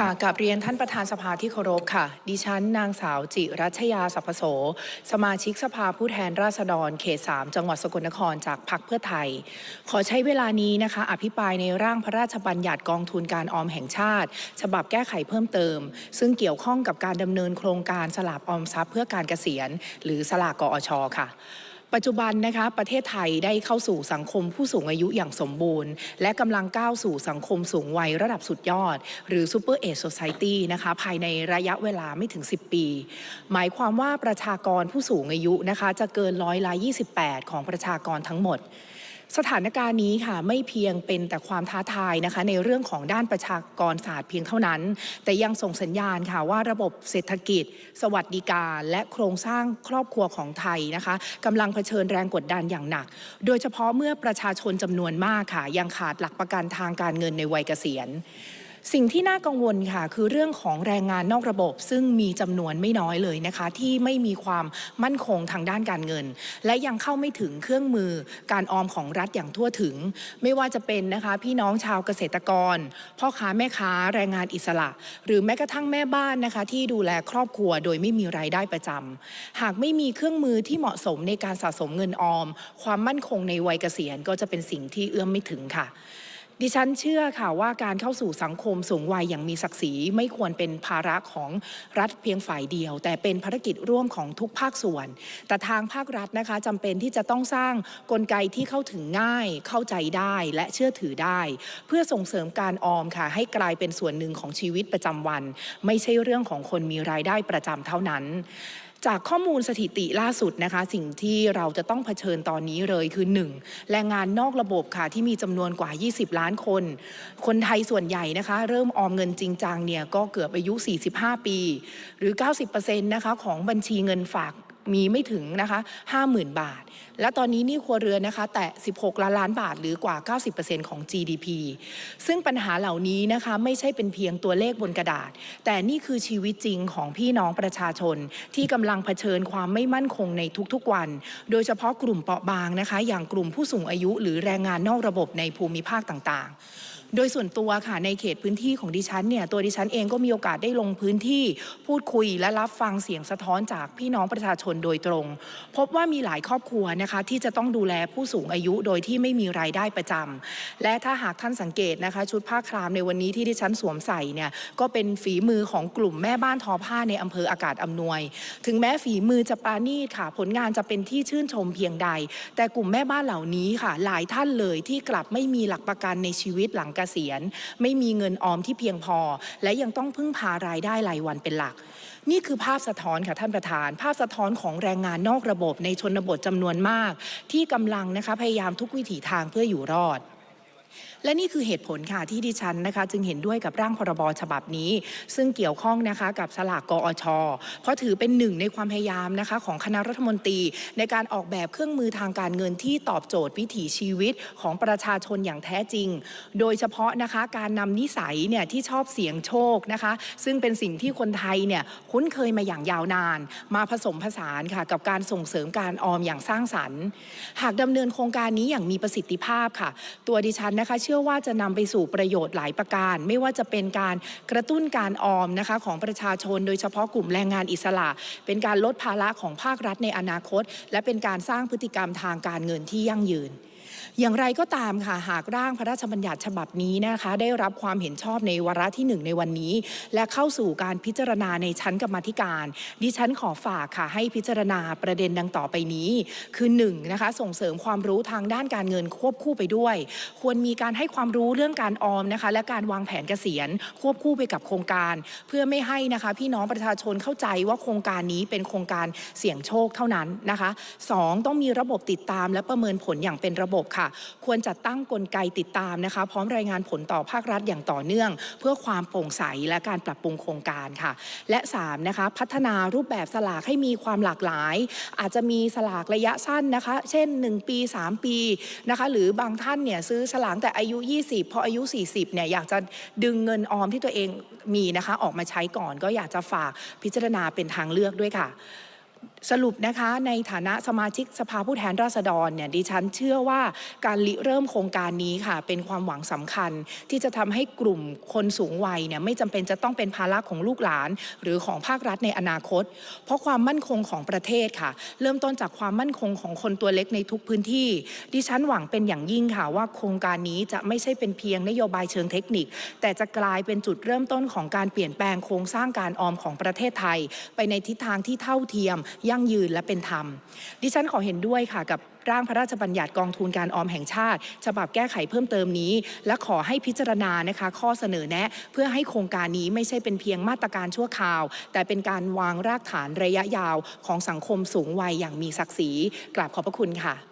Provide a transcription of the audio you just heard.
ค่ะกับเรียนท่านประธานสภาที่เคารพค่ะ ดิฉันนางสาวจิรัชยาสัพโส สมาชิกสภาผู้แทนราษฎรเขต3จังหวัดสกลนครจากพรรคเพื่อไทย ขอใช้เวลานี้นะคะ อภิปรายในร่างพระราชบัญญัติกองทุนการออมแห่งชาติ ฉบับแก้ไขเพิ่มเติม ซึ่งเกี่ยวข้องกับการดำเนินโครงการสลากออมทรัพย์เพื่อการเกษียณ หรือสลากกอชค่ะ ปัจจุบันนะคะประเทศไทยได้เข้าสู่สังคมผู้สูงอายุอย่างสมบูรณ์ และกำลังก้าวสู่สังคมสูงวัยระดับสุดยอด หรือ Super Age Society นะคะภายในระยะเวลาไม่ถึง 10 ปี หมายความว่าประชากรผู้สูงอายุนะคะจะเกินร้อยละ28 ของประชากรทั้งหมด สถานการณ์นี้ค่ะไม่เพียงเป็นแต่ความท้าทายนะคะ ในเรื่องของด้านประชากรศาสตร์เพียงเท่านั้น แต่ยังส่งสัญญาณค่ะว่าระบบเศรษฐกิจ สวัสดิการและโครงสร้างครอบครัวของไทยนะคะกำลังเผชิญแรงกดดันอย่างหนัก โดยเฉพาะเมื่อประชาชนจำนวนมากค่ะ ยังขาดหลักประกันทางการเงินในวัยเกษียณ สิ่งที่น่ากังวลค่ะ คือเรื่องของแรงงานนอกระบบ ซึ่งมีจำนวนไม่น้อยเลยนะคะ ที่ไม่มีความมั่นคงทางด้านการเงิน และยังเข้าไม่ถึงเครื่องมือการออมของรัฐอย่างทั่วถึง ไม่ว่าจะเป็นนะคะพี่น้องชาวเกษตรกร พ่อค้าแม่ค้าแรงงานอิสระ หรือแม้กระทั่งแม่บ้านนะคะ ที่ดูแลครอบครัวโดยไม่มีรายได้ประจำหากไม่มีเครื่องมือที่เหมาะสมในการสะสมเงินออม ความมั่นคงในวัยเกษียณก็จะเป็นสิ่งที่เอื้อมไม่ถึงค่ะ ดิฉันเชื่อค่ะว่าการเข้าสู่สังคมสูงวัยอย่างมีศักดิ์ศรีไม่ควรเป็นภาระของรัฐเพียงฝ่ายเดียว แต่เป็นภารกิจร่วมของทุกภาคส่วน แต่ทางภาครัฐนะคะจำเป็นที่จะต้องสร้างกลไกที่เข้าถึงง่าย เข้าใจได้และเชื่อถือได้ เพื่อส่งเสริมการออมค่ะ ให้กลายเป็นส่วนหนึ่งของชีวิตประจำวัน ไม่ใช่เรื่องของคนมีรายได้ประจำเท่านั้น จากข้อมูลสถิติล่าสุดนะคะ สิ่งที่เราจะต้องเผชิญตอนนี้เลยคือ 1. แรงงานนอกระบบค่ะที่มีจำนวนกว่า 20 ล้านคน คนไทยส่วนใหญ่นะคะ เริ่มออมเงินจริงจังเนี่ยก็เกือบอายุ 45 ปี หรือ 90%นะคะของบัญชีเงินฝาก มีไม่ถึงนะคะ50,000 บาท และตอนนี้นี่ครัวเรือนนะคะ แต่ 16 ล้านล้านบาทหรือกว่า 90%ของ GDP ซึ่งปัญหาเหล่านี้นะคะไม่ใช่เป็นเพียงตัวเลขบนกระดาษ แต่นี่คือชีวิตจริงของพี่น้องประชาชน ที่กำลังเผชิญความไม่มั่นคงในทุกๆวัน โดยเฉพาะกลุ่มเปราะบางนะคะ อย่างกลุ่มผู้สูงอายุ หรือแรงงานนอกระบบในภูมิภาคต่างๆ โดยส่วนตัวค่ะในเขตพื้นที่ของดิฉันเนี่ยตัวดิฉันเองก็มีโอกาสได้ลงพื้นที่พูดคุยและรับฟังเสียงสะท้อนจากพี่น้องประชาชนโดยตรง พบว่ามีหลายครอบครัวนะคะที่จะต้องดูแลผู้สูงอายุโดยที่ไม่มีรายได้ประจำและถ้าหากท่านสังเกตนะคะชุดผ้าครามในวันนี้ที่ดิฉันสวมใส่เนี่ยก็เป็นฝีมือของกลุ่มแม่บ้านทอผ้าในอำเภออากาศอำนวย ถึงแม้ฝีมือจะปราณีตค่ะ ผลงานจะเป็นที่ชื่นชมเพียงใด แต่กลุ่มแม่บ้านเหล่านี้ค่ะ หลายท่านเลยที่กลับไม่มีหลักประกันในชีวิตหลังกษียณ ไม่มีเงินออมที่เพียงพอ และยังต้องพึ่งพารายได้รายวันเป็นหลัก นี่คือภาพสะท้อนค่ะท่านประธาน ภาพสะท้อนของแรงงานนอกระบบในชนบทจำนวนมาก ที่กำลังนะคะพยายามทุกวิถีทางเพื่ออยู่รอด และนี่คือเหตุผลค่ะที่ดิฉันนะคะ จึงเห็นด้วยกับร่างพรบฉบับนี้ ซึ่งเกี่ยวข้องนะคะกับสลากกอช เพราะถือเป็นหนึ่งในความพยายามนะคะของคณะรัฐมนตรี ในการออกแบบเครื่องมือทางการเงินที่ตอบโจทย์วิถีชีวิตของประชาชนอย่างแท้จริง โดยเฉพาะนะคะการนำนิสัยเนี่ยที่ชอบเสี่ยงโชคนะคะ ซึ่งเป็นสิ่งที่คนไทยเนี่ยคุ้นเคยมาอย่างยาวนาน มาผสมผสานค่ะกับการส่งเสริมการออมอย่างสร้างสรรค์ หากดำเนินโครงการนี้อย่างมีประสิทธิภาพค่ะ ตัวดิฉันนะคะเชื่อว่าจะนำไปสู่ประโยชน์หลายประการ ไม่ว่าจะเป็นการกระตุ้นการออมนะคะของประชาชน โดยเฉพาะกลุ่มแรงงานอิสระ เป็นการลดภาระของภาครัฐในอนาคต และเป็นการสร้างพฤติกรรมทางการเงินที่ยั่งยืนอย่างไรก็ตามค่ะหากร่างพระราชบัญญัติฉบับนี้นะคะ ได้รับความเห็นชอบในวาระที่หนึ่งในวันนี้ และเข้าสู่การพิจารณาในชั้นกรรมธิการ ดิฉันขอฝากค่ะให้พิจารณาประเด็นดังต่อไปนี้ คือ1นงนะคะส่งเสริมความรู้ทางด้านการเงินควบคู่ไปด้วย ควรมีการให้ความรู้เรื่องการออมนะคะ และการวางแผนเกษียณ ควบคู่ไปกับโครงการ เพื่อไม่ให้นะคะพี่น้องประชาชนเข้าใจว่าโครงการนี้เป็นโครงการเสี่ยงโชคเท่านั้นนะคะสองต้องมีระบบติดตามและประเมินผลอย่างเป็นระบบค่ะ ควรจัดตั้งกลไกติดตามนะคะ พร้อมรายงานผลต่อภาครัฐอย่างต่อเนื่อง เพื่อความโปร่งใสและการปรับปรุงโครงการค่ะ และ3นะคะพัฒนารูปแบบสลากให้มีความหลากหลาย อาจจะมีสลากระยะสั้นนะคะ เช่น 1 ปี 3 ปีนะคะ หรือบางท่านเนี่ยซื้อสลากแต่อายุ 20 พออายุ 40เนี่ยอยากจะดึงเงินออมที่ตัวเองมีนะคะ ออกมาใช้ก่อนก็อยากจะฝากพิจารณาเป็นทางเลือกด้วยค่ะ สรุปนะคะในฐานะสมาชิกสภาผู้แทนราษฎรเนี่ยดิฉันเชื่อว่าการริเริ่มโครงการนี้ค่ะ เป็นความหวังสำคัญ ที่จะทำให้กลุ่มคนสูงวัยเนี่ยไม่จำเป็นจะต้องเป็นภาระของลูกหลาน หรือของภาครัฐในอนาคต เพราะความมั่นคงของประเทศค่ะ เริ่มต้นจากความมั่นคงของคนตัวเล็กในทุกพื้นที่ ดิฉันหวังเป็นอย่างยิ่งค่ะว่าโครงการนี้จะไม่ใช่เป็นเพียงนโยบายเชิงเทคนิค แต่จะกลายเป็นจุดเริ่มต้นของการเปลี่ยนแปลงโครงสร้างการออมของประเทศไทย ไปในทิศทางที่เท่าเทียมยั่งยืนและเป็นธรรม ดิฉันขอเห็นด้วยค่ะกับร่างพระราชบัญญัติกองทุนการออมแห่งชาติ ฉบับแก้ไขเพิ่มเติมนี้ และขอให้พิจารณานะคะ ข้อเสนอแนะ เพื่อให้โครงการนี้ไม่ใช่เป็นเพียงมาตรการชั่วคราว แต่เป็นการวางรากฐานระยะยาวของสังคมสูงวัยอย่างมีศักดิ์ศรีกราบขอบพระคุณค่ะ